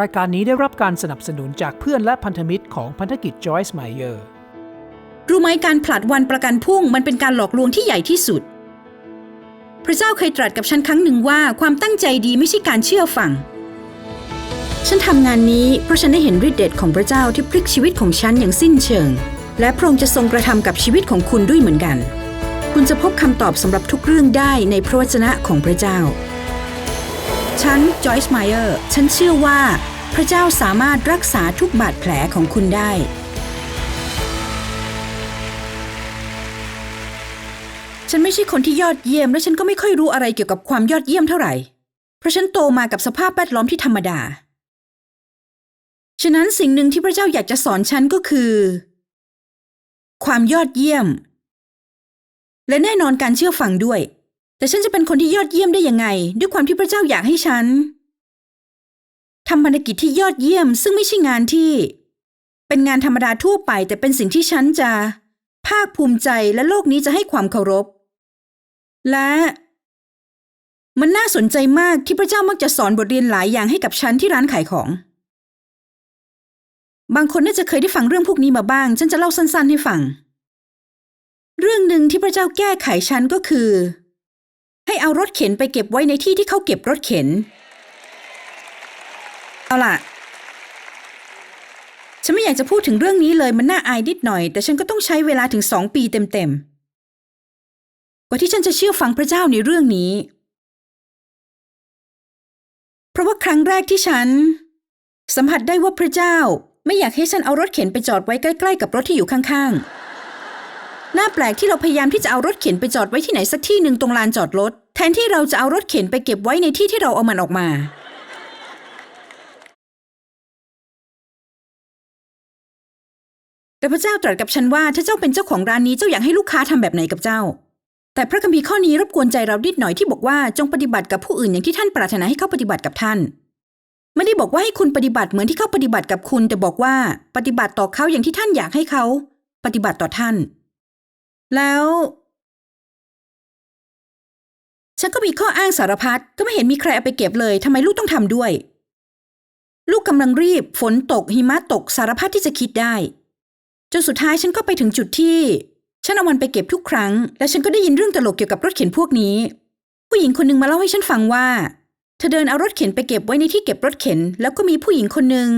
รายการนี้ได้รับการสนับสนุนจากเพื่อนและพันธมิตรของพันธกิจ Joyce Meyer รู้ไหมการผลัดวันประกันพรุ่งมันเป็นการหลอกลวงที่ใหญ่ที่สุด พระเจ้าเคยตรัสกับฉันครั้งหนึ่งว่าความตั้งใจดีไม่ใช่การเชื่อฟัง ฉันทำงานนี้เพราะฉันได้เห็นฤทธิ์เดชของพระเจ้าที่พลิกชีวิตของฉันอย่างสิ้นเชิง และพระองค์จะทรงกระทำกับชีวิตของคุณด้วยเหมือนกัน คุณจะพบคำตอบสำหรับทุกเรื่องได้ในพระวจนะของพระเจ้า ฉันจอยส์ไมเออร์ฉันเชื่อว่าพระเจ้าสามารถรักษาทุกบาดแผลของคุณได้ ฉันไม่ใช่คนที่ยอดเยี่ยมและฉันก็ไม่ค่อยรู้อะไรเกี่ยวกับความยอดเยี่ยมเท่าไหร่ เพราะฉันโตมากับสภาพแวดล้อมที่ธรรมดา ฉะนั้นสิ่งหนึ่งที่พระเจ้าอยากจะสอนฉันก็คือ ความยอดเยี่ยม และแน่นอนการเชื่อฟังด้วย แต่ฉันจะเป็นคนที่ยอดเยี่ยมได้ยังไง ด้วยความที่พระเจ้าอยากให้ฉันทำภารกิจที่ยอดเยี่ยม ซึ่งไม่ใช่งานที่ เป็นงานธรรมดาทั่วไป แต่เป็นสิ่งที่ฉันจะ ภาคภูมิใจและโลกนี้จะให้ความเคารพ และ มันน่าสนใจมากที่พระเจ้ามักจะสอนบทเรียนหลายอย่างให้กับฉันที่ร้านขายของ บางคนน่าจะเคยได้ฟังเรื่องพวกนี้มาบ้าง ฉันจะเล่าสั้น ๆ ให้ฟัง เรื่องหนึ่งที่พระเจ้าแก้ไขฉันก็คือ ให้เอารถเข็นไปเก็บไว้ในที่ที่เขาเก็บรถเข็น เอาล่ะ ฉันไม่อยากจะพูดถึงเรื่องนี้เลยมันน่าอายนิดหน่อย แต่ฉันก็ต้องใช้เวลาถึงสองปีเต็มๆ กว่าที่ฉันจะเชื่อฟังพระเจ้าในเรื่องนี้ เพราะว่าครั้งแรกที่ฉัน สัมผัสได้ว่าพระเจ้า ไม่อยากให้ฉันเอารถเข็นไปจอดไว้ใกล้ ๆ กับรถที่อยู่ข้างๆ น่าแปลกที่เราพยายามที่จะเอารถเข็นไปจอดไว้ที่ไหนสักที่หนึ่งตรงลานจอดรถ แทนที่เราจะเอารถเข็นไปเก็บไว้ในที่ที่เราเอามันออกมา แต่พระเจ้าตรัสกับฉันว่าถ้าเจ้าเป็นเจ้าของร้านนี้เจ้าอยากให้ลูกค้าทำแบบไหนกับเจ้า แต่พระคัมภีร์ข้อนี้รบกวนใจเราดิดหน่อยที่บอกว่าจงปฏิบัติกับผู้อื่นอย่างที่ท่านปรารถนาให้เขาปฏิบัติกับท่านไม่ได้บอกว่าให้คุณปฏิบัติเหมือนที่เขาปฏิบัติกับคุณ แต่บอกว่าปฏิบัติต่อเขาอย่างที่ท่านอยากให้เขา ปฏิบัติต่อท่าน แล้ว ฉันก็มีข้ออ้างสารพัดก็ไม่เห็นมีใครเอาไปเก็บเลยทำไมลูกต้องทำด้วย ลูกกำลังรีบ ฝนตกหิมะตกสารพัดที่จะคิดได้ จนสุดท้ายฉันก็ไปถึงจุดที่ ฉันเอามันไปเก็บทุกครั้ง และฉันก็ได้ยินเรื่องตลกเกี่ยวกับรถเข็นพวกนี้ ผู้หญิงคนหนึ่งมาเล่าให้ฉันฟังว่า เธอเดินเอารถเข็นไปเก็บไว้ในที่เก็บรถเข็น แล้วก็มีผู้หญิงคนหนึ่ง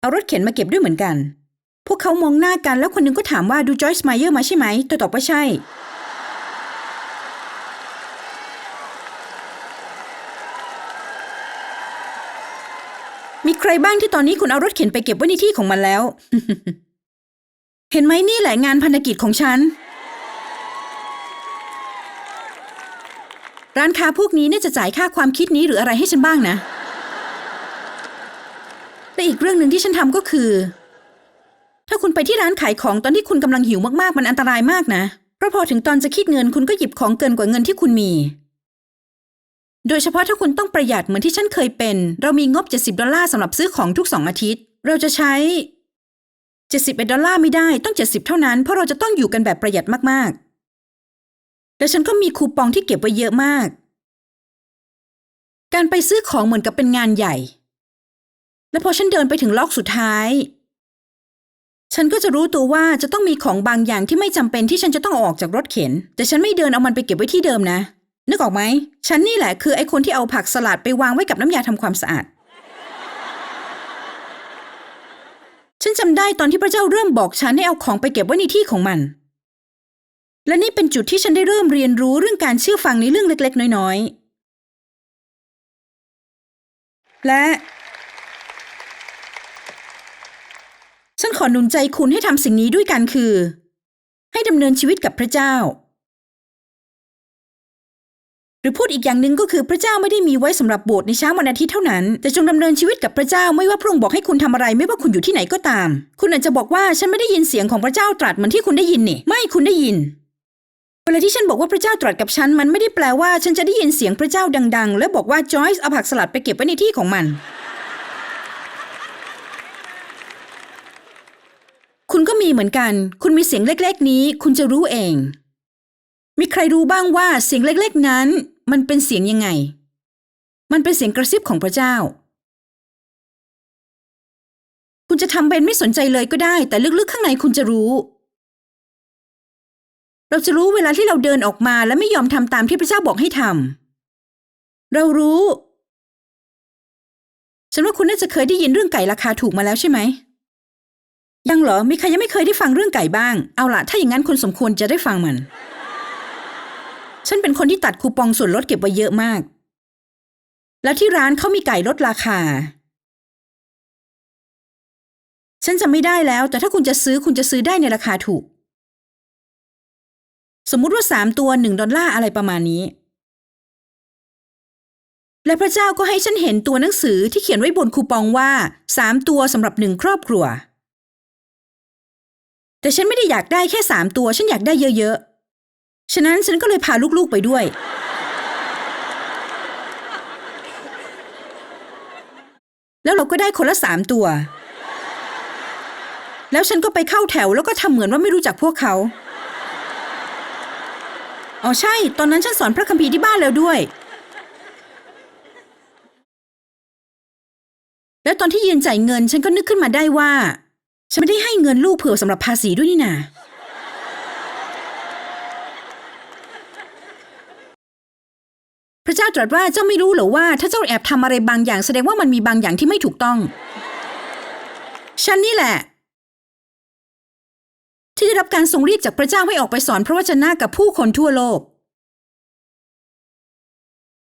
เอารถเข็นมาเก็บด้วยเหมือนกัน พวกเขามองหน้ากันแล้วคนหนึ่งก็ถามว่าดูจอยส์ไมเยอร์มาใช่ไหมเธอตอบว่าใช่ มีใครบ้างที่ตอนนี้คุณเอารถเข็นไปเก็บไว้ในที่ของมันแล้ว เห็นไหมนี่แหละงานพันธกิจของฉัน ร้านค้าพวกนี้เนี่ยจะจ่ายค่าความคิดนี้หรืออะไรให้ฉันบ้างนะ และอีกเรื่องหนึ่งที่ฉันทำก็คือ ถ้าคุณไปที่ร้านขายของตอนที่คุณกำลังหิวมากๆ มันอันตรายมากนะ เพราะพอถึงตอนจะคิดเงินคุณก็หยิบของเกินกว่าเงินที่คุณมี โดยเฉพาะถ้าคุณต้องประหยัดเหมือนที่ฉันเคยเป็น เรามีงบ 70 ดอลลาร์สำหรับซื้อของทุกสองอาทิตย์ เราจะใช้ 71 ดอลลาร์ไม่ได้ต้อง 70 เท่านั้น เพราะเราจะต้องอยู่กันแบบประหยัดมากๆแต่ฉันก็มีคูปองที่เก็บไว้เยอะมาก การไปซื้อของเหมือนกับเป็นงานใหญ่ และพอฉันเดินไปถึงล็อกสุดท้าย ฉันก็จะรู้ตัวว่าจะต้องมีของบางอย่างที่ไม่จำเป็นที่ฉันจะต้องเอาออกจากรถเข็น แต่ฉันไม่เดินเอามันไปเก็บไว้ที่เดิมนะ นึกออกไหม ฉันนี่แหละคือไอ้คนที่เอาผักสลัดไปวางไว้กับน้ำยาทำความสะอาด ฉันจำได้ตอนที่พระเจ้าเริ่มบอกฉันให้เอาของไปเก็บไว้ในที่ของมัน และนี่เป็นจุดที่ฉันได้เริ่มเรียนรู้เรื่องการเชื่อฟังในเรื่องเล็ก ๆ น้อย ๆ และ ฉันขอหนุนใจคุณให้ทำสิ่งนี้ด้วยกันคือ ให้ดำเนินชีวิตกับพระเจ้า หรือพูดอีกอย่างหนึ่งก็คือพระเจ้าไม่ได้มีไว้สำหรับโบสถ์ในเช้าวันอาทิตย์เท่านั้น แต่จงดำเนินชีวิตกับพระเจ้าไม่ว่าพระองค์บอกให้คุณทำอะไรไม่ว่าคุณอยู่ที่ไหนก็ตาม คุณอาจจะบอกว่าฉันไม่ได้ยินเสียงของพระเจ้าตรัสเหมือนที่คุณได้ยินนี่ไม่คุณได้ยินเวลาที่ฉันบอกว่าพระเจ้าตรัสกับฉันมันไม่ได้แปลว่าฉันจะได้ยินเสียงพระเจ้าดัง ๆ และบอกว่าจอยส์เอาผักสลัดไปเก็บไว้ในที่ของมัน คุณก็ มีเหมือนกัน คุณมีเสียงเล็ก ๆ นี้ คุณจะรู้เอง มีใครรู้บ้างว่าเสียงเล็ก ๆ นั้น มันเป็นเสียงยังไง มันเป็นเสียงกระซิบของพระเจ้า คุณจะทำเป็นไม่สนใจเลยก็ได้ แต่ลึก ๆ ข้างในคุณจะรู้ เราจะรู้เวลาที่เราเดินออกมาและไม่ยอมทำตามที่พระเจ้าบอกให้ทำ เรารู้ฉันว่าคุณน่าจะเคยได้ยินเรื่องไก่ราคาถูกมาแล้วใช่ไหม ยังเหรอ มีใครยังไม่เคยได้ฟังเรื่องไก่บ้าง เอาละถ้าอย่างนั้นคุณสมควรจะได้ฟังมัน ฉันเป็นคนที่ตัดคูปองส่วนลดเก็บไว้เยอะมาก แล้วที่ร้านเขามีไก่ลดราคา ฉันจะไม่ได้แล้ว แต่ถ้าคุณจะซื้อคุณจะซื้อได้ในราคาถูก สมมุติว่าสามตัวหนึ่งดอลลาร์อะไรประมาณนี้ และพระเจ้าก็ให้ฉันเห็นตัวหนังสือที่เขียนไว้บนคูปองว่าสามตัวสำหรับหนึ่งครอบครัว แต่ฉันไม่ได้อยากได้แค่สามตัว ฉันอยากได้เยอะๆ ฉะนั้นฉันก็เลยพาลูกๆไปด้วย แล้วเราก็ได้คนละสามตัว แล้วฉันก็ไปเข้าแถวแล้วก็ทำเหมือนว่าไม่รู้จักพวกเขา อ๋อใช่ ตอนนั้นฉันสอนพระคัมภีร์ที่บ้านแล้วด้วย แล้วตอนที่ยืนจ่ายเงิน ฉันก็นึกขึ้นมาได้ว่า ฉันไม่ได้ให้เงินลูกเผื่อสำหรับภาษีด้วยนี่นาพระเจ้าตรัสว่าเจ้าไม่รู้หรอว่า ถ้าเจ้าแอบทำอะไรบางอย่าง แสดงว่ามันมีบางอย่างที่ไม่ถูกต้อง ฉันนี่แหละ ที่ได้รับการทรงเรียกจากพระเจ้าให้ออกไปสอนพระวจนะกับผู้คนทั่วโลก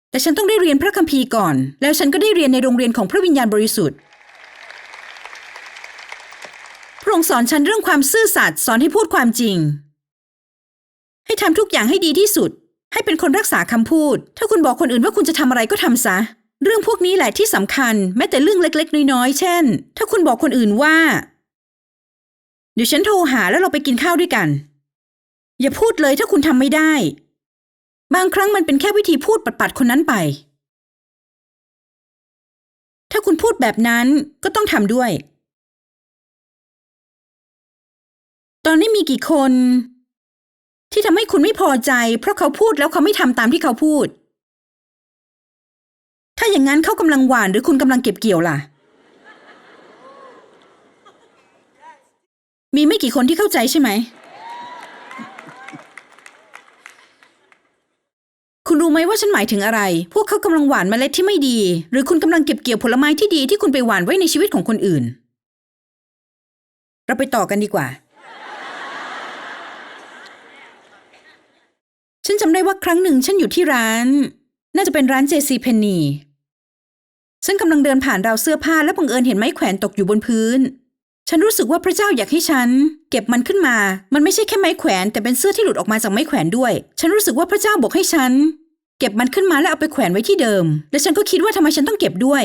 แต่ฉันต้องได้เรียนพระคัมภีร์ก่อน แล้วฉันก็ได้เรียนในโรงเรียนของพระวิญญาณบริสุทธิ์ พ ระองค์สอนฉันเรื่องความซื่อสัตย์สอนให้พูดความจริง ให้ทำทุกอย่างให้ดีที่สุด ให้เป็นคนรักษาคำพูด ถ้าคุณบอกคนอื่นว่าคุณจะทำอะไรก็ทำซะ เรื่องพวกนี้แหละที่สำคัญ แม้แต่เรื่องเล็ก ๆ น้อยๆเช่น ถ้าคุณบอกคนอื่นว่า เดี๋ยวฉันโทรหาแล้วเราไปกินข้าวด้วยกัน อย่าพูดเลยถ้าคุณทำไม่ได้ บางครั้งมันเป็นแค่วิธีพูดปัดๆคนนั้นไป ถ้าคุณพูดแบบนั้นก็ต้องทำด้วย อนนี้มีกี่คน ที่ทำให้คุณไม่พอใจ เพราะเขาพูดแล้วเขาไม่ทำตามที่เขาพูด ถ้าอย่างนั้นเขากำลังหวานหรือคุณกำลังเก็บเกี่ยวล่ะ มีไม่กี่คนที่เข้าใจใช่ไหม คุณรู้ไหมว่าฉันหมายถึงอะไร พวกเขากำลังหวานเมล็ดที่ไม่ดี หรือคุณกำลังเก็บเกี่ยวผลไม้ที่ดีที่คุณไปหวานไว้ในชีวิตของคนอื่น เราไปต่อกันดีกว่า ฉันจำได้ว่าครั้งหนึ่งฉันอยู่ที่ร้าน น่าจะเป็นร้าน JC p e n n y ฉันกำลังเดินผ่านราวเสื้อผ้าและบังเอิญเห็นไม้แขวนตกอยู่บนพื้น ฉันรู้สึกว่าพระเจ้าอยากให้ฉัน เก็บมันขึ้นมา มันไม่ใช่แค่ไม้แขวน แต่เป็นเสื้อที่หลุดออกมาจากไม้แขวนด้วย ฉันรู้สึกว่าพระเจ้าบอกให้ฉัน เก็บมันขึ้นมาแล้วเอาไปแขวนไว้ที่เดิม และฉันก็คิดว่าทำไมฉันต้องเก็บด้วย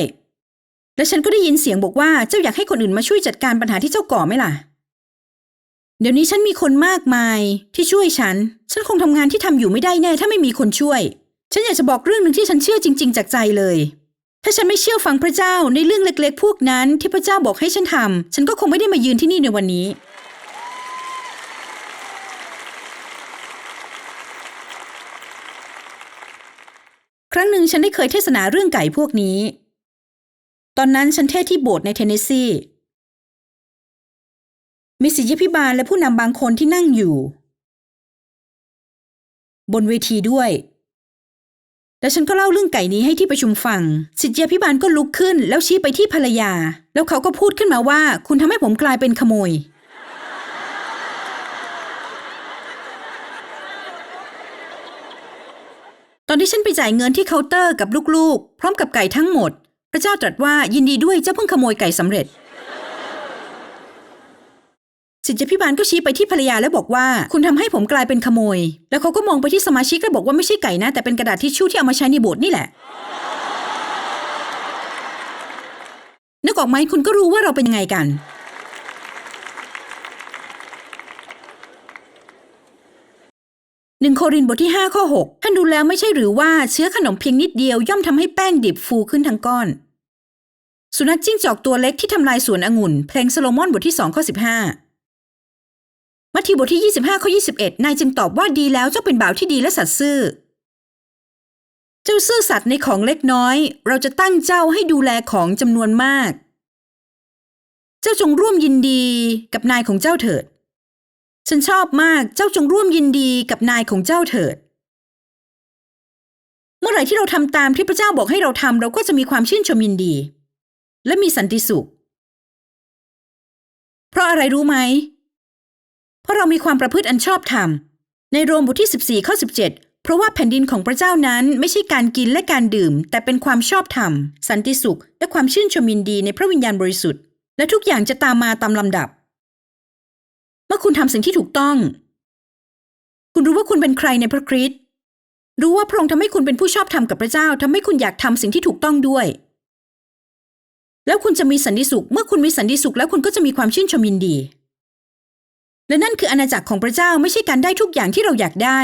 และฉันก็ได้ยินเสียงบอกว่าเจ้าอยากให้คนอื่นมาช่วยจัดการปัญหาที่เจ้าก่อไหมล่ะ เดี๋ยวนี้ฉันมีคนมากมายที่ช่วยฉัน ฉันคงทำงานที่ทำอยู่ไม่ได้แน่ ถ้าไม่มีคนช่วย ฉันอยากจะบอกเรื่องหนึ่งที่ฉันเชื่อจริง ๆ จากใจเลย ถ้าฉันไม่เชื่อฟังพระเจ้าในเรื่องเล็ก ๆ พวกนั้นที่พระเจ้าบอกให้ฉันทำฉันก็คงไม่ได้มายืนที่นี่ในวันนี้ ครั้งหนึ่งฉันได้เคยเทศนาเรื่องไก่พวกนี้ ตอนนั้นฉันเทศที่โบสถ์ในเทนเนสซี มีศิษยพิบาลและผู้นำบางคนที่นั่งอยู่ บนเวทีด้วย แล้วฉันก็เล่าเรื่องไก่นี้ให้ที่ประชุมฟังศิษยพิบาลก็ลุกขึ้น แล้วชี้ไปที่ภรรยา แล้วเขาก็พูดขึ้นมาว่า คุณทำให้ผมกลายเป็นขโมย ตอนที่ฉันไปจ่ายเงินที่เคาน์เตอร์กับลูกๆ พร้อมกับไก่ทั้งหมด พระเจ้าตรัสว่ายินดีด้วยเจ้าเพิ่งขโมยไก่สำเร็จ สิทธิพิบาลก็ชี้ไปที่ภรรยาแล้วบอกว่า คุณทำให้ผมกลายเป็นขโมย แล้วเขาก็มองไปที่สมาชิกแล้วบอกว่าไม่ใช่ไก่นะ แต่เป็นกระดาษทิชชู่ที่เอามาใช้ในโบสถ์นี่แหละนึกออกไหมคุณก็รู้ว่าเราเป็นยังไงกัน หนึ่งโครินบทที่ 5 ข้อ 6 ท่านดูแล้วไม่ใช่หรือว่าเชื้อขนมเพียงนิดเดียวย่อมทำให้แป้งดิบฟูขึ้นทั้งก้อน สุนัขจิ้งจอกตัวเล็กที่ทำลายสวนองุ่น เพลงโซโลมอนบทที่ 2 ข้อ 15 มัทธิวบทที่ 25ข้อ21 นายจึงตอบว่าดีแล้วเจ้าเป็นบ่าวที่ดีและสัตย์ซื่อ เจ้าซื่อสัตย์ในของเล็กน้อย เราจะตั้งเจ้าให้ดูแลของจำนวนมาก เจ้าจงร่วมยินดีกับนายของเจ้าเถิด ฉันชอบมากเจ้าจงร่วมยินดีกับนายของเจ้าเถิด เมื่อไหร่ที่เราทำตามที่พระเจ้าบอกให้เราทำเราก็จะมีความชื่นชมยินดี และมีสันติสุข เพราะอะไรรู้ไหม เพราะเรามีความประพฤติอันชอบธรรม ในโรมบทที่ 14 ข้อ 17 เพราะว่าแผ่นดินของพระเจ้านั้นไม่ใช่การกินและการดื่ม แต่เป็นความชอบธรรม สันติสุข และความชื่นชมยินดีในพระวิญญาณบริสุทธิ์ และทุกอย่างจะตามมาตามลำดับ เมื่อคุณทำสิ่งที่ถูกต้อง คุณรู้ว่าคุณเป็นใครในพระคริสต์รู้ว่าพระองค์ทำให้คุณเป็นผู้ชอบธรรมกับพระเจ้าทำให้คุณอยากทำสิ่งที่ถูกต้องด้วย แล้วคุณจะมีสันติสุข เมื่อคุณมีสันติสุขแล้วคุณก็จะมีความชื่นชมยินดี และนั่นคืออาณาจักรของพระเจ้าไม่ใช่การได้ทุกอย่างที่เราอยากได้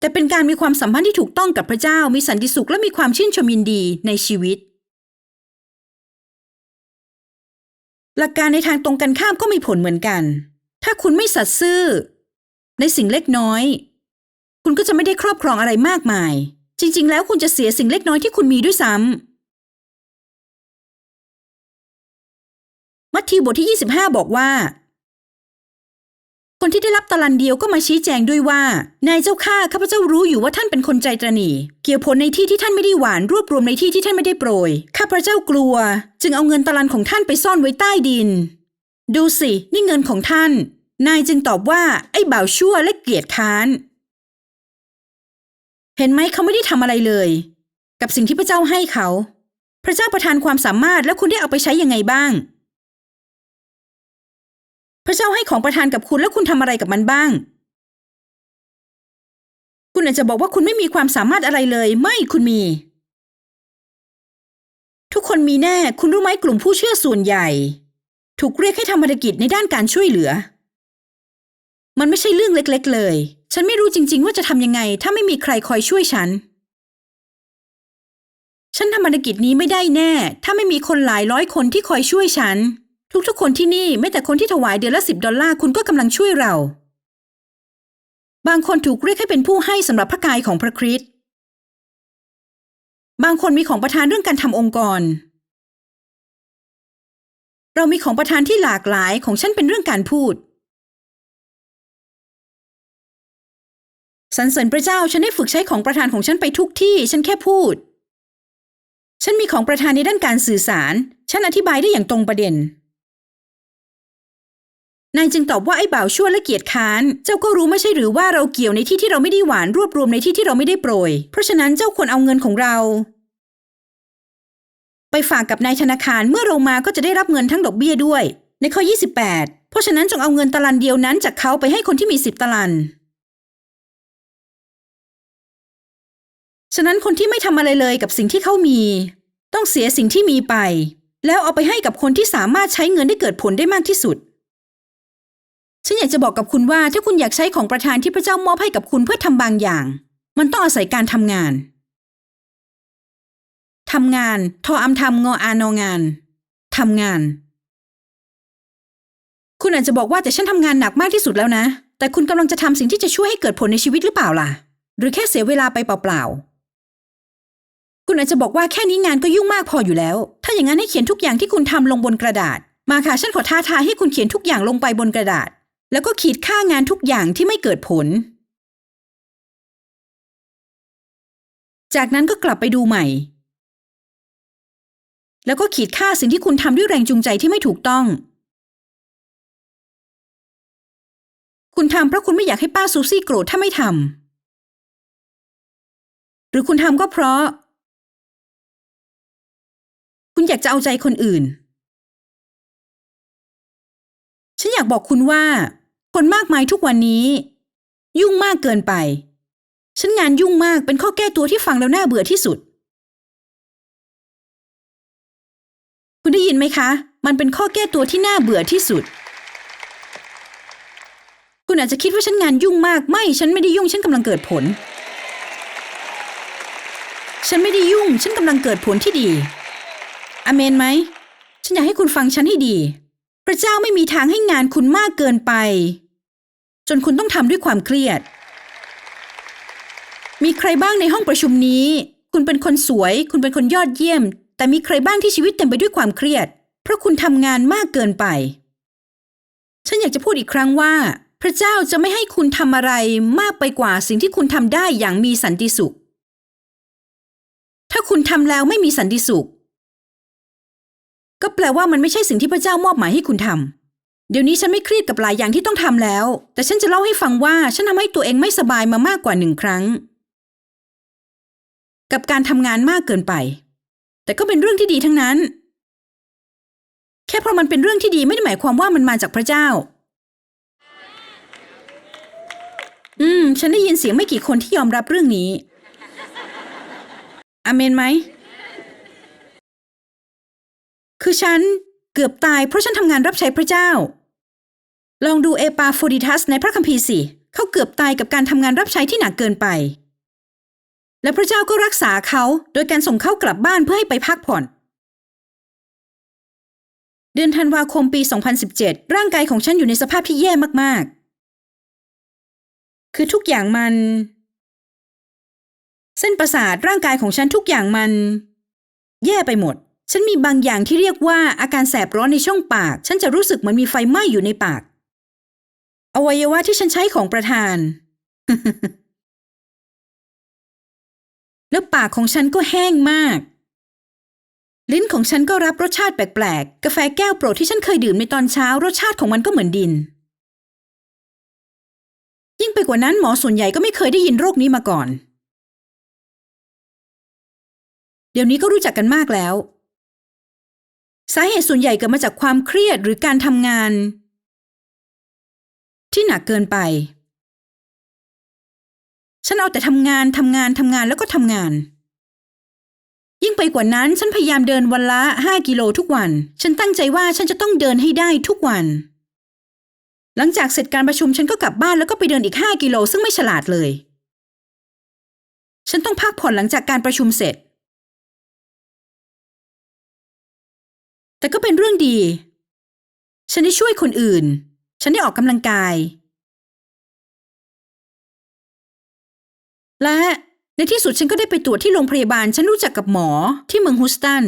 แต่เป็นการมีความสัมพันธ์ที่ถูกต้องกับพระเจ้ามีสันติสุขและมีความชื่นชมยินดีในชีวิต หลักการในทางตรงกันข้ามก็มีผลเหมือนกัน ถ้าคุณไม่สัตย์ซื่อ ในสิ่งเล็กน้อย คุณก็จะไม่ได้ครอบครองอะไรมากมาย จริง ๆ แล้วคุณจะเสียสิ่งเล็กน้อยที่คุณมีด้วยซ้ำ มัทธิวบทที่ 25 บอกว่า คนที่ได้รับตาลันเดียวก็มาชี้แจงด้วยว่า นายเจ้าข้าข้าพเจ้ารู้อยู่ว่าท่านเป็นคนใจตรนีเกี่ยวผลในที่ที่ท่านไม่ได้หวานรวบรวมในที่ที่ท่านไม่ได้โปรยข้าพเจ้ากลัว จึงเอาเงินตาลันของท่านไปซ่อนไว้ใต้ดิน ดูสินี่เงินของท่าน นายจึงตอบว่าไอ้บ่าวชั่วและเกลียดค้าน เห็นไหมเขาไม่ได้ทำอะไรเลย กับสิ่งที่พระเจ้าให้เขา พระเจ้าประทานความสามารถแล้วคุณได้เอาไปใช้ยังไงบ้าง พระเจ้าให้ของประทานกับคุณแล้วคุณทำอะไรกับมันบ้าง คุณอาจจะบอกว่าคุณไม่มีความสามารถอะไรเลย ไม่คุณมี ทุกคนมีแน่ คุณรู้ไหมกลุ่มผู้เชื่อส่วนใหญ่ ถูกเรียกให้ทำภารกิจในด้านการช่วยเหลือ มันไม่ใช่เรื่องเล็ก ๆ เลย ฉันไม่รู้จริง ๆ ว่าจะทำยังไง ถ้าไม่มีใครคอยช่วยฉันฉันทำภารกิจนี้ไม่ได้แน่ ถ้าไม่มีคนหลายร้อยคนที่คอยช่วยฉัน ทุกๆ คนที่นี่แม้แต่คนที่ถวายเดือนละสิบดอลลาร์คุณก็กำลังช่วยเรา บางคนถูกเรียกให้เป็นผู้ให้สำหรับพระกายของพระคริสต์บางคนมีของประทานเรื่องการทำองค์กร เรามีของประทานที่หลากหลายของฉันเป็นเรื่องการพูดสรรเสริญพระเจ้าฉันได้ฝึกใช้ของประทานของฉันไปทุกที่ ฉันแค่พูด ฉันมีของประทานในด้านการสื่อสาร ฉันอธิบายได้อย่างตรงประเด็น นายจึงตอบว่าไอ้บ่าวชั่วและเกียรติค้าน เจ้าก็รู้ไม่ใช่หรือว่าเราเกี่ยวในที่ที่เราไม่ได้หวานรวบรวมในที่ที่เราไม่ได้โปรย เพราะฉะนั้นเจ้าควรเอาเงินของเรา ไปฝากกับนายธนาคารเมื่อเรามาก็จะได้รับเงินทั้งดอกเบี้ยด้วย ในข้อ 28 เพราะฉะนั้นจงเอาเงินตะลันเดียวนั้นจากเขาไปให้คนที่มีสิบตะลัน ฉะนั้นคนที่ไม่ทำอะไรเลยกับสิ่งที่เขามี ต้องเสียสิ่งที่มีไป แล้วเอาไปให้กับคนที่สามารถใช้เงินได้เกิดผลได้มากที่สุด ฉันอยากจะบอกกับคุณว่าถ้าคุณอยากใช้ของประทานที่พระเจ้ามอบให้กับคุณเพื่อทำบางอย่าง มันต้องอาศัยการทำงานทำงาน ทออำทำงออานองานทำงาน คุณอาจจะบอกว่าแต่ฉันทำงานหนักมากที่สุดแล้วนะ แต่คุณกำลังจะทำสิ่งที่จะช่วยให้เกิดผลในชีวิตหรือเปล่าล่ะ หรือแค่เสียเวลาไปเปล่าๆ คุณอาจจะบอกว่าแค่นี้งานก็ยุ่งมากพออยู่แล้ว ถ้าอย่างนั้นให้เขียนทุกอย่างที่คุณทำลงบนกระดาษ มาค่ะฉันขอท้าทายให้คุณเขียนทุกอย่างลงไปบนกระดาษ แล้วก็ขีดค่างานทุกอย่างที่ไม่เกิดผล จากนั้นก็กลับไปดูใหม่ แล้วก็ขีดค่าสิ่งที่คุณทำด้วยแรงจูงใจที่ไม่ถูกต้อง คุณทำเพราะคุณไม่อยากให้ป้าซูซี่โกรธถ้าไม่ทำหรือคุณทำก็เพราะ คุณอยากจะเอาใจคนอื่นฉันอยากบอกคุณว่า คนมากมายทุกวันนี้ ยุ่งมากเกินไป ฉันงานยุ่งมากเป็นข้อแก้ตัวที่ฟังแล้วน่าเบื่อที่สุด คุณได้ยินไหมคะ มันเป็นข้อแก้ตัวที่น่าเบื่อที่สุด คุณอาจจะคิดว่าฉันงานยุ่งมากไม่ ฉันไม่ได้ยุ่งฉันกำลังเกิดผล ฉันไม่ได้ยุ่งฉันกำลังเกิดผลที่ดีอเมนไหม ฉันอยากให้คุณฟังฉันให้ดี พระเจ้าไม่มีทางให้งานคุณมากเกินไป จนคุณต้องทำด้วยความเครียด มีใครบ้างในห้องประชุมนี้ คุณเป็นคนสวย คุณเป็นคนยอดเยี่ยม แต่มีใครบ้างที่ชีวิตเต็มไปด้วยความเครียด เพราะคุณทำงานมากเกินไป ฉันอยากจะพูดอีกครั้งว่า พระเจ้าจะไม่ให้คุณทำอะไรมากไปกว่าสิ่งที่คุณทำได้อย่างมีสันติสุข ถ้าคุณทำแล้วไม่มีสันติสุข ก็แปลว่ามันไม่ใช่สิ่งที่พระเจ้ามอบหมายให้คุณทำ เดี๋ยวนี้ฉันไม่เครียดกับหลายอย่างที่ต้องทำแล้ว แต่ฉันจะเล่าให้ฟังว่าฉันทำให้ตัวเองไม่สบายมามากกว่าหนึ่งครั้ง กับการทำงานมากเกินไป แต่ก็เป็นเรื่องที่ดีทั้งนั้น แค่เพราะมันเป็นเรื่องที่ดีไม่ได้หมายความว่ามันมาจากพระเจ้า อืม ฉันได้ยินเสียงไม่กี่คนที่ยอมรับเรื่องนี้อเมนไหม คือฉันเกือบตายเพราะฉันทำงานรับใช้พระเจ้า ลองดูเอปาโฟดิทัสในพระคัมภีร์สิเขาเกือบตายกับการทำงานรับใช้ที่หนักเกินไป และพระเจ้าก็รักษาเขาโดยการส่งเขากลับบ้านเพื่อให้ไปพักผ่อน เดือนธันวาคมปี 2017 ร่างกายของฉันอยู่ในสภาพที่แย่มากๆ คือทุกอย่างมัน เส้นประสาทร่างกายของฉันทุกอย่างมัน แย่ไปหมดฉันมีบางอย่างที่เรียกว่าอาการแสบร้อนในช่องปาก ฉันจะรู้สึกเหมือนมีไฟไหม้อยู่ในปาก อวัยวะที่ฉันใช้ของประธาน แล้วปากของฉันก็แห้งมาก ลิ้นของฉันก็รับรสชาติแปลกๆ กาแฟแก้วโปรดที่ฉันเคยดื่มในตอนเช้ารสชาติของมันก็เหมือนดิน ยิ่งไปกว่านั้นหมอส่วนใหญ่ก็ไม่เคยได้ยินโรคนี้มาก่อน เดี๋ยวนี้ก็รู้จักกันมากแล้ว สาเหตุส่วนใหญ่เกิดมาจากความเครียดหรือการทำงาน ที่หนักเกินไป ฉันเอาแต่ทำงานทำงานทำงานแล้วก็ทำงาน ยิ่งไปกว่านั้นฉันพยายามเดินวันละห้ากิโลทุกวัน ฉันตั้งใจว่าฉันจะต้องเดินให้ได้ทุกวัน หลังจากเสร็จการประชุมฉันก็กลับบ้านแล้วก็ไปเดินอีกห้ากิโลซึ่งไม่ฉลาดเลย ฉันต้องพักผ่อนหลังจากการประชุมเสร็จ แต่ก็เป็นเรื่องดี ฉันได้ช่วยคนอื่น ฉันได้ออกกำลังกาย และในที่สุดฉันก็ได้ไปตรวจที่โรงพยาบาล ฉันรู้จักกับหมอที่เมืองฮูสตัน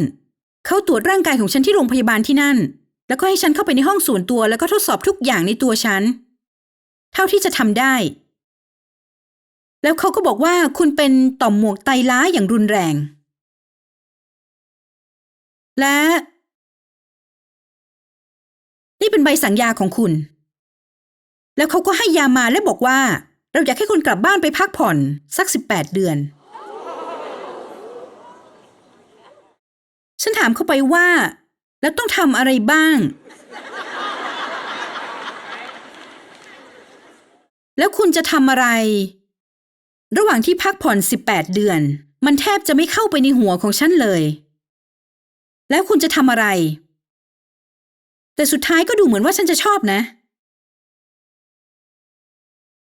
เขาตรวจร่างกายของฉันที่โรงพยาบาลที่นั่น แล้วก็ให้ฉันเข้าไปในห้องส่วนตัวแล้วก็ทดสอบทุกอย่างในตัวฉัน เท่าที่จะทำได้ แล้วเขาก็บอกว่าคุณเป็นต่อมหมวกไตล้าอย่างรุนแรง และ นี่เป็นใบสั่งยาของคุณ แล้วเขาก็ให้ยามาและบอกว่า เราอยากให้คุณกลับบ้านไปพักผ่อนสักสิบแปดเดือน ฉันถามเขาไปว่า แล้วต้องทำอะไรบ้าง แล้วคุณจะทำอะไร ระหว่างที่พักผ่อน 18 เดือน มันแทบจะไม่เข้าไปในหัวของฉันเลย แล้วคุณจะทำอะไร แต่สุดท้ายก็ดูเหมือนว่าฉันจะชอบนะ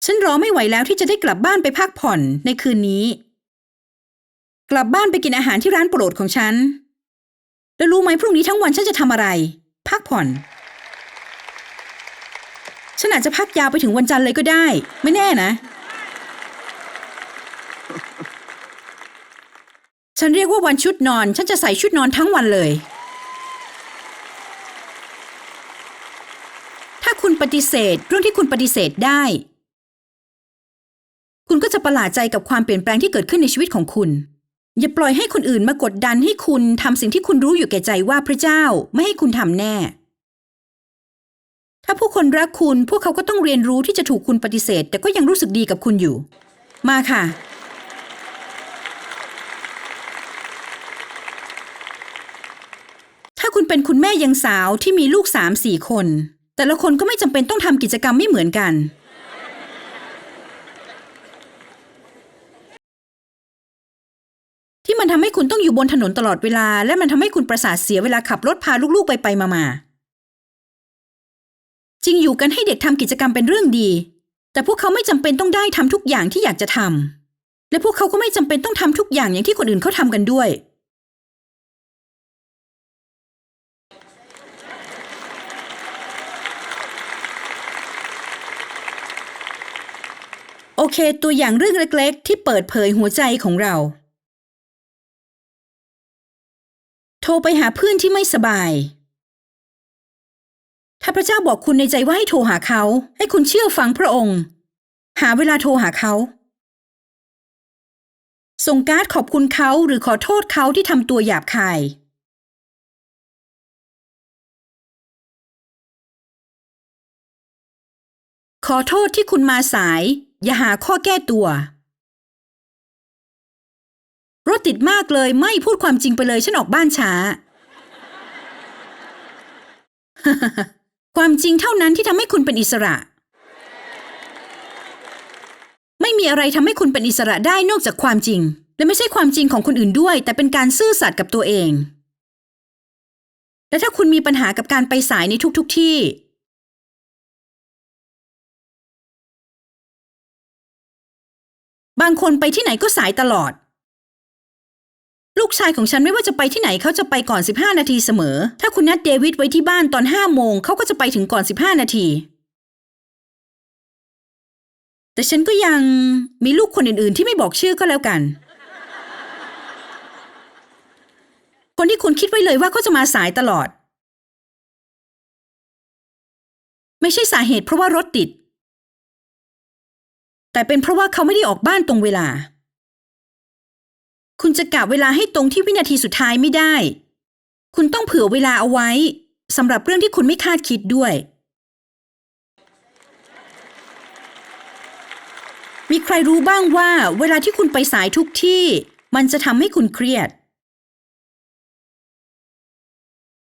ฉันรอไม่ไหวแล้วที่จะได้กลับบ้านไปพักผ่อนในคืนนี้ กลับบ้านไปกินอาหารที่ร้านโปรดของฉัน แล้วรู้ไหมพรุ่งนี้ทั้งวันฉันจะทำอะไร พักผ่อน ฉันอาจจะพักยาวไปถึงวันจันทร์เลยก็ได้ ไม่แน่นะ ฉันเรียกว่าวันชุดนอน ฉันจะใส่ชุดนอนทั้งวันเลย ถ้าคุณปฏิเสธเรื่องที่คุณปฏิเสธได้ คุณก็จะประหลาดใจกับความเปลี่ยนแปลงที่เกิดขึ้นในชีวิตของคุณ อย่าปล่อยให้คนอื่นมากดดันให้คุณทำสิ่งที่คุณรู้อยู่แก่ใจว่าพระเจ้าไม่ให้คุณทำแน่ ถ้าผู้คนรักคุณพวกเขาก็ต้องเรียนรู้ที่จะถูกคุณปฏิเสธ แต่ก็ยังรู้สึกดีกับคุณอยู่ มาค่ะ ถ้าคุณเป็นคุณแม่ยังสาวที่มีลูกสามสี่คน แต่ละคนก็ไม่จำเป็นต้องทำกิจกรรมไม่เหมือนกัน ที่มันทำให้ คุณต้องอยู่บนถนนตลอดเวลา และมันทำให้คุณประสาทเสียเวลาขับรถพาลูกๆไปไปมามาจริงอยู่กันให้เด็กทำกิจกรรมเป็นเรื่องดี แต่พวกเขาไม่จำเป็นต้องได้ทำทุกอย่างที่อยากจะทำและพวกเขาก็ไม่จำเป็นต้องทำทุกอย่างอย่างที่คนอื่นเขาทำกันด้วย โอเค ตัวอย่างเรื่องเล็ก ๆ ที่เปิดเผยหัวใจของเรา รไปหาเพื่อนที่ไม่สบาย ถ้าพระเจ้าบอกคุณในใจว่าให้โทรหาเขา ให้คุณเชื่อฟังพระองค์ หาเวลาโทรหาเขา ส่งการ์ดขอบคุณเขาหรือขอโทษเขาที่ทำตัวหยาบคาย ขอโทษที่คุณมาสาย อย่าหาข้อแก้ตัว รถติดมากเลยไม่พูดความจริงไปเลยฉันออกบ้านช้า ความจริงเท่านั้นที่ทำให้คุณเป็นอิสระ ไม่มีอะไรทำให้คุณเป็นอิสระได้นอกจากความจริง และไม่ใช่ความจริงของคนอื่นด้วย แต่เป็นการซื่อสัตย์กับตัวเอง และถ้าคุณมีปัญหากับการไปสายในทุกๆทที่บางคนไปที่ไหนก็สายตลอด ลูกชายของฉันไม่ว่าจะไปที่ไหนเขาจะไปก่อน 15 นาทีเสมอ ถ้าคุณนัดเดวิดไว้ที่บ้านตอน5โมงเขาก็จะไปถึงก่อน 15 นาที แต่ฉันก็ยังมีลูกคนอื่นๆ ที่ไม่บอกชื่อก็แล้วกัน คนที่คุณคิดไว้เลยว่าเขาจะมาสายตลอด ไม่ใช่สาเหตุเพราะว่ารถติด แต่เป็นเพราะว่าเขาไม่ได้ออกบ้านตรงเวลา คุณจะกะเวลาให้ตรงที่วินาทีสุดท้ายไม่ได้ คุณต้องเผื่อเวลาเอาไว้สำหรับเรื่องที่คุณไม่คาดคิดด้วย มีใครรู้บ้างว่า เวลาที่คุณไปสายทุกที่ มันจะทำให้คุณเครียด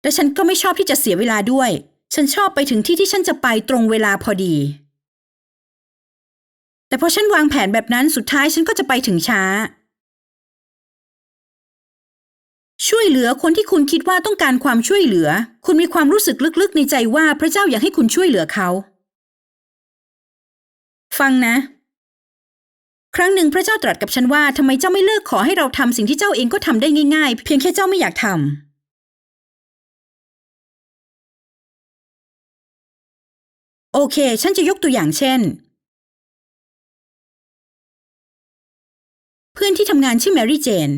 และฉันก็ไม่ชอบที่จะเสียเวลาด้วย ฉันชอบไปถึงที่ที่ฉันจะไปตรงเวลาพอดี แต่พอฉันวางแผนแบบนั้นสุดท้ายฉันก็จะไปถึงช้า ช่วยเหลือคนที่คุณคิดว่าต้องการความช่วยเหลือ คุณมีความรู้สึกลึกๆในใจว่าพระเจ้าอยากให้คุณช่วยเหลือเขา ฟังนะ ครั้งหนึ่งพระเจ้าตรัสกับฉันว่าทำไมเจ้าไม่เลิกขอให้เราทำสิ่งที่เจ้าเองก็ทำได้ง่ายๆ เพียงแค่เจ้าไม่อยากทำโอเค ฉันจะยกตัวอย่างเช่น เพื่อนที่ทำงานชื่อแมรี่เจน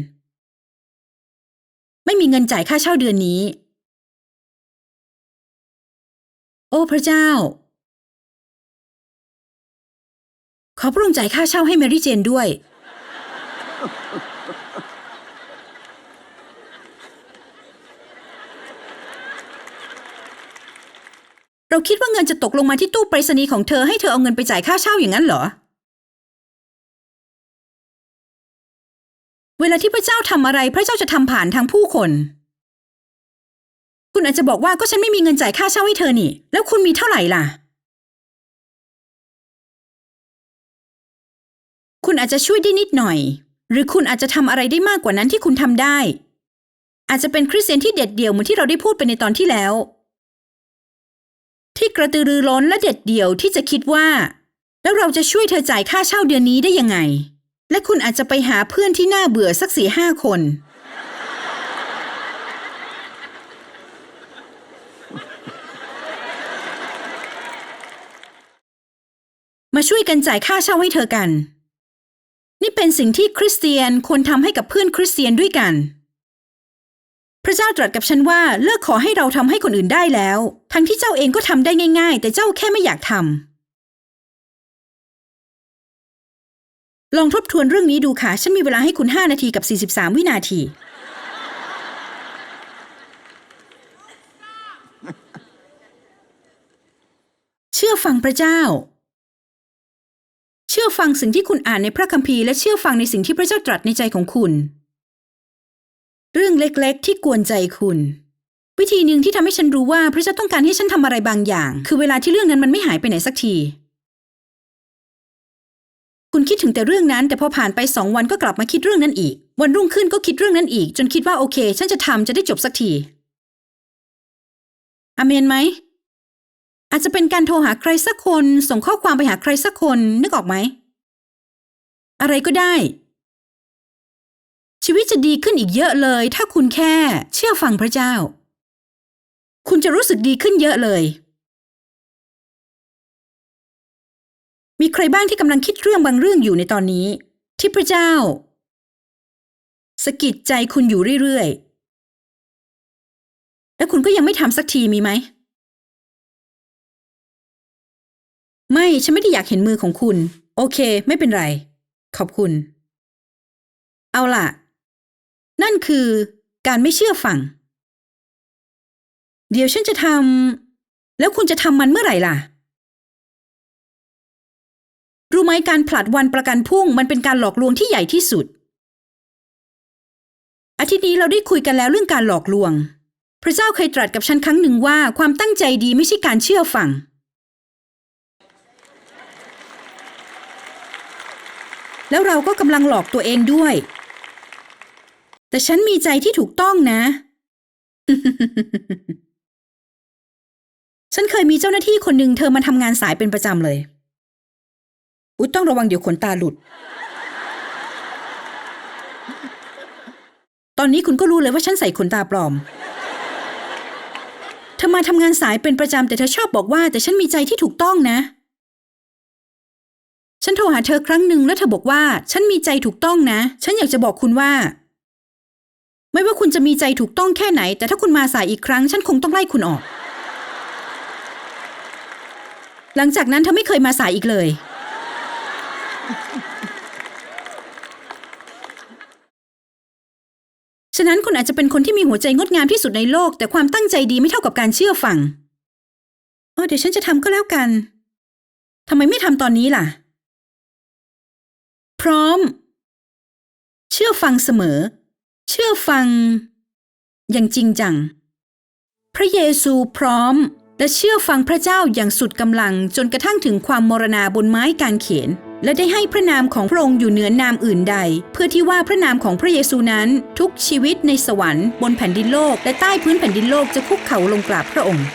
ไม่มีเงินจ่ายค่าเช่าเดือนนี้ โอ้พระเจ้า ขอพระองค์จ่ายค่าเช่าให้แมรี่เจนด้วย เราคิดว่าเงินจะตกลงมาที่ตู้ไปรษณีย์ของเธอให้เธอเอาเงินไปจ่ายค่าเช่าอย่างนั้นเหรอ เวลาที่พระเจ้าทำอะไร พระเจ้าจะทำผ่านทางผู้คน คุณอาจจะบอกว่าก็ฉันไม่มีเงินจ่ายค่าเช่าให้เธอนี่ แล้วคุณมีเท่าไหร่ล่ะ คุณอาจจะช่วยได้นิดหน่อย หรือคุณอาจจะทำอะไรได้มากกว่านั้นที่คุณทำได้ อาจจะเป็นคริสเตียนที่เด็ดเดี่ยวเหมือนที่เราได้พูดไปในตอนที่แล้ว ที่กระตือรือร้นและเด็ดเดี่ยวที่จะคิดว่า แล้วเราจะช่วยเธอจ่ายค่าเช่าเดือนนี้ได้ยังไง และคุณอาจจะไปหาเพื่อนที่น่าเบื่อสักสี่ห้าคน มาช่วยกันจ่ายค่าเช่าให้เธอกัน นี่เป็นสิ่งที่คริสเตียนควรทำให้กับเพื่อนคริสเตียนด้วยกัน พระเจ้าตรัสกับฉันว่าเลิกขอให้เราทำให้คนอื่นได้แล้ว ทั้งที่เจ้าเองก็ทำได้ง่าย ๆ แต่เจ้าแค่ไม่อยากทำ ลองทบทวนเรื่องนี้ดูค่ะ ฉันมีเวลาให้คุณ 5 นาทีกับ 43 วินาที เชื่อฟังพระเจ้า เชื่อฟังสิ่งที่คุณอ่านในพระคัมภีร์และเชื่อฟังในสิ่งที่พระเจ้าตรัสในใจของคุณ เรื่องเล็กๆ ที่กวนใจคุณ วิธีหนึ่งที่ทำให้ฉันรู้ว่าพระเจ้าต้องการให้ฉันทำอะไรบางอย่าง คือเวลาที่เรื่องนั้นมันไม่หายไปไหนสักที คุณคิดถึงแต่เรื่องนั้น แต่พอผ่านไปสองวันก็กลับมาคิดเรื่องนั้นอีก วันรุ่งขึ้นก็คิดเรื่องนั้นอีก จนคิดว่าโอเค ฉันจะทำจะได้จบสักทีอเมนไหมอาจจะเป็นการโทรหาใครสักคน ส่งข้อความไปหาใครสักคนนึกออกไหม อะไรก็ได้ ชีวิตจะดีขึ้นอีกเยอะเลย ถ้าคุณแค่เชื่อฟังพระเจ้า คุณจะรู้สึกดีขึ้นเยอะเลย มีใครบ้างที่กำลังคิดเรื่องบางเรื่องอยู่ในตอนนี้ ที่พระเจ้าสะกิดใจคุณอยู่เรื่อยๆ และคุณก็ยังไม่ทำสักทีมีไหม ไม่ ฉันไม่ได้อยากเห็นมือของคุณ โอเค ไม่เป็นไร ขอบคุณ เอาล่ะ นั่นคือการไม่เชื่อฟัง เดี๋ยวฉันจะทำ แล้วคุณจะทำมันเมื่อไหร่ล่ะ รู้ไหมการผลัดวันประกันพรุ่งมันเป็นการหลอกลวงที่ใหญ่ที่สุด อาทิตย์นี้เราได้คุยกันแล้วเรื่องการหลอกลวง พระเจ้าเคยตรัสกับฉันครั้งหนึ่งว่าความตั้งใจดีไม่ใช่การเชื่อฟัง แล้วเราก็กำลังหลอกตัวเองด้วย แต่ฉันมีใจที่ถูกต้องนะฉันเคยมีเจ้าหน้าที่คนหนึ่งเธอมาทำงานสายเป็นประจำเลย อุ๊ยต้องระวังเดี๋ยวขนตาหลุด ตอนนี้คุณก็รู้เลยว่าฉันใส่ขนตาปลอม เธอมาทำงานสายเป็นประจำแต่เธอชอบบอกว่า แต่ฉันมีใจที่ถูกต้องนะ ฉันโทรหาเธอครั้งหนึ่งแล้วเธอบอกว่า ฉันมีใจถูกต้องนะ ฉันอยากจะบอกคุณว่า ไม่ว่าคุณจะมีใจถูกต้องแค่ไหน แต่ถ้าคุณมาสายอีกครั้ง ฉันคงต้องไล่คุณออก หลังจากนั้นเธอไม่เคยมาสายอีกเลย ฉะนั้นคุณอาจจะเป็นคนที่มีหัวใจงดงามที่สุดในโลก แต่ความตั้งใจดีไม่เท่ากับการเชื่อฟังอ๋อเดี๋ยวฉันจะทำก็แล้วกันทำไมไม่ทำตอนนี้ล่ะ พร้อม เชื่อฟังเสมอ เชื่อฟัง อย่างจริงจัง พระเยซูพร้อม และเชื่อฟังพระเจ้าอย่างสุดกำลังจนกระทั่งถึงความมรณาบนไม้กางเขน และได้ให้พระนามของพระองค์อยู่เหนือนามอื่นใด เพื่อที่ว่าพระนามของพระเยซูนั้น ทุกชีวิตในสวรรค์บนแผ่นดินโลกและใต้พื้นแผ่นดินโลกจะคุกเข่าลงกราบพระองค์